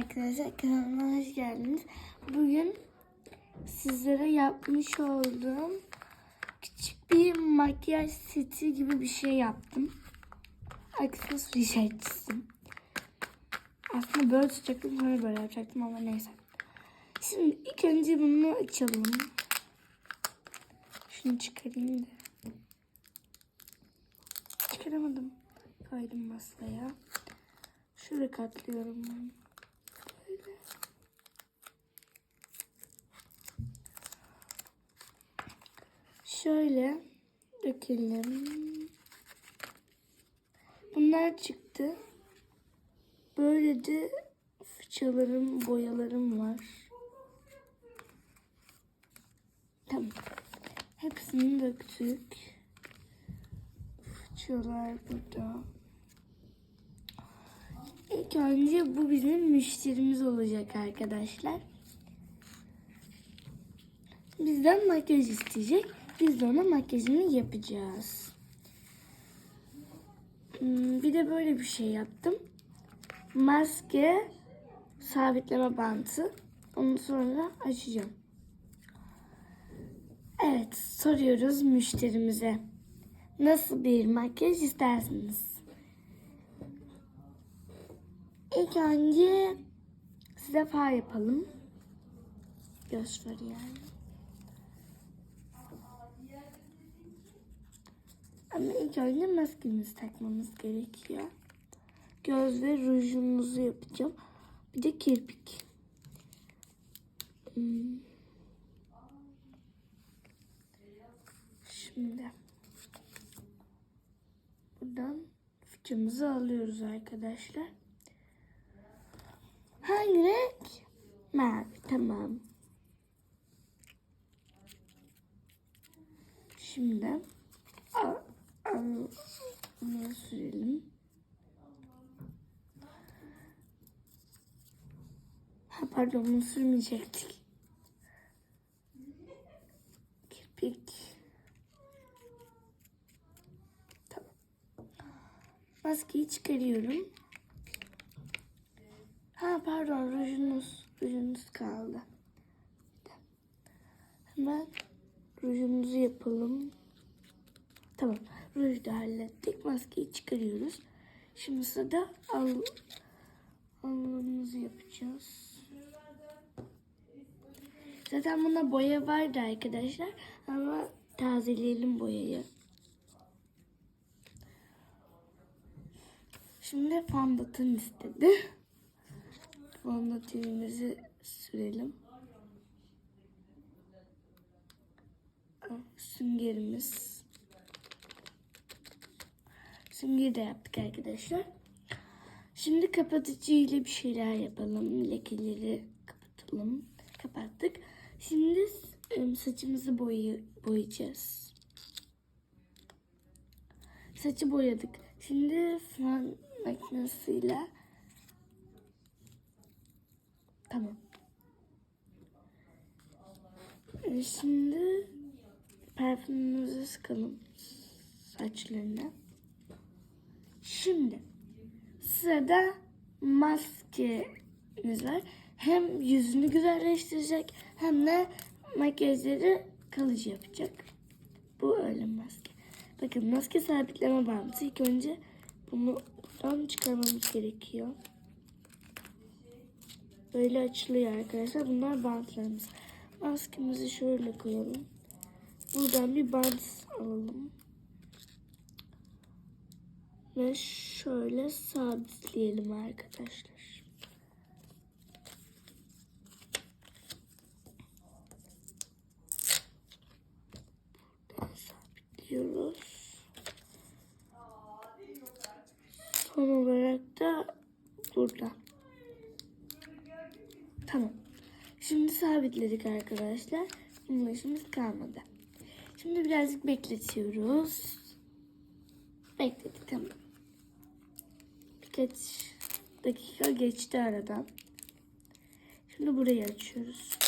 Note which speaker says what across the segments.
Speaker 1: Arkadaşlar kanalıma hoş geldiniz. Bugün sizlere yapmış olduğum küçük bir makyaj seti gibi bir şey yaptım. Aksesuar şey çizdim. Aslında böyle tutacaktım sonra böyle yapacaktım ama neyse. Şimdi ilk önce bunu açalım. Şunu çıkarayım da. Çıkaramadım. Koydum masaya. Şöyle katlıyorum bunu. Şöyle dökelim. Bunlar çıktı. Böyle de fırçalarım, boyalarım var. Tamam. Hepsini döktük. Fırçalar burada. İlk önce bu bizim müşterimiz olacak arkadaşlar. Bizden makyaj isteyecek. Biz de ona makyajını yapacağız. Hmm, Bir de böyle bir şey yaptım. Maske, sabitleme bantı. Onu sonra açacağım. Evet, soruyoruz müşterimize. Nasıl bir makyaj istersiniz? İlk önce size far yapalım. Göz farı yani. Ama ilk önce maskemizi takmamız gerekiyor. Göz ve rujumuzu yapacağım. Bir de kirpik. Hmm. Şimdi buradan fıçımızı alıyoruz arkadaşlar. Hangi renk? Mavi. Tamam. Şimdi bunu sürelim. Ha pardon bunu sürmeyecektik. Kirpik. Tamam. Maskeyi çıkarıyorum. Ha pardon rujunuz, rujunuz kaldı. Hemen rujumuzu yapalım. Tamam. Ruju da hallettik. Maskeyi çıkarıyoruz. Şimdi sırada al, alnımızı yapacağız. Zaten bunda boya vardı arkadaşlar. Ama tazeleyelim boyayı. Şimdi fondöten istedi. Fondötenimizi sürelim. Süngerimiz. Süngeri de yaptık arkadaşlar. Şimdi kapatıcı ile bir şeyler yapalım. Lekeleri kapatalım. Kapattık. Şimdi ım, saçımızı boyay boyayacağız. Saçı boyadık. Şimdi fön makinesiyle Tamam. Ee, Şimdi parfümümüzü sıkalım saçlarına. Şimdi sırada maskemiz var. Hem yüzünü güzelleştirecek hem de makyajları kalıcı yapacak. Bu öyle maske. Bakın maske sabitleme bandı. İlk önce bunu buradan çıkarmamız gerekiyor. Böyle açılıyor arkadaşlar. Bunlar bantlarımız. Maskemizi şöyle koyalım. Buradan bir bant alalım. Ve şöyle sabitleyelim arkadaşlar. Buradan sabitliyoruz. Son olarak da burada. Tamam. Şimdi sabitledik arkadaşlar. Bunun kalmadı. Şimdi birazcık bekletiyoruz bekledik ama. Birkaç dakika geçti aradan. Şimdi burayı açıyoruz.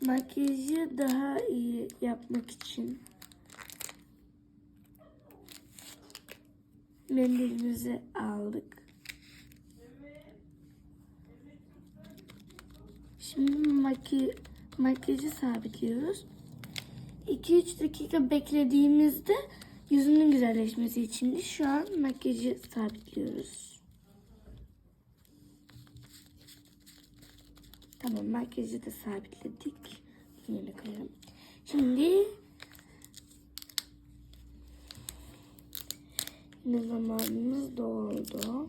Speaker 1: Makyajı daha iyi yapmak için mendilimizi aldık. Şimdi maki, makyajı sabitliyoruz. 2-3 dakika beklediğimizde yüzünün güzelleşmesi için şu an makyajı sabitliyoruz. Tamam makyajı da sabitledik. Yerine koyalım. Şimdi ne zamanımız doldu.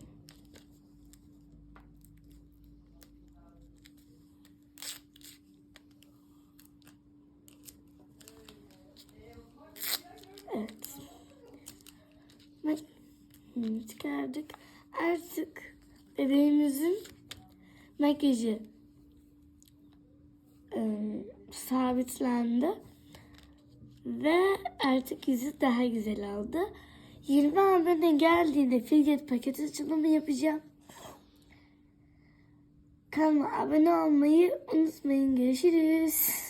Speaker 1: Çıkardık. Artık bebeğimizin makyajı ıı, sabitlendi. Ve artık yüzü daha güzel oldu. 20 abone geldiğinde Filget paket açılımı yapacağım. Kanalıma abone olmayı unutmayın. Görüşürüz.